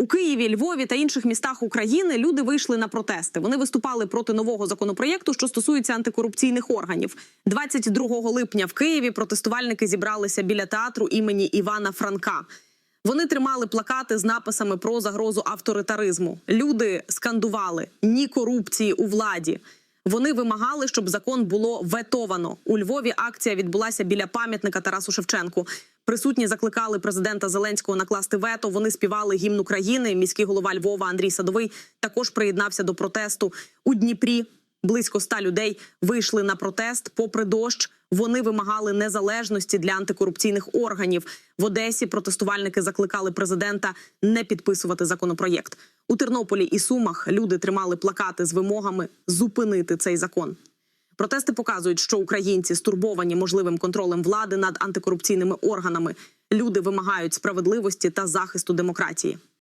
У Києві, Львові та інших містах України люди вийшли на протести. Вони виступали проти нового законопроєкту, що стосується антикорупційних органів. 22 липня в Києві протестувальники зібралися біля театру імені Івана Франка. Вони тримали плакати з написами про загрозу авторитаризму. Люди скандували ні корупції у владі. Вони вимагали, щоб закон було ветовано. У Львові акція відбулася біля пам'ятника Тарасу Шевченку. Присутні закликали президента Зеленського накласти вето. Вони співали гімн України. Міський голова Львова Андрій Садовий також приєднався до протесту у Дніпрі. Близько ста людей вийшли на протест. Попри дощ, вони вимагали незалежності для антикорупційних органів. В Одесі протестувальники закликали президента не підписувати законопроєкт. У Тернополі і Сумах люди тримали плакати з вимогами зупинити цей закон. Протести показують, що українці стурбовані можливим контролем влади над антикорупційними органами. Люди вимагають справедливості та захисту демократії.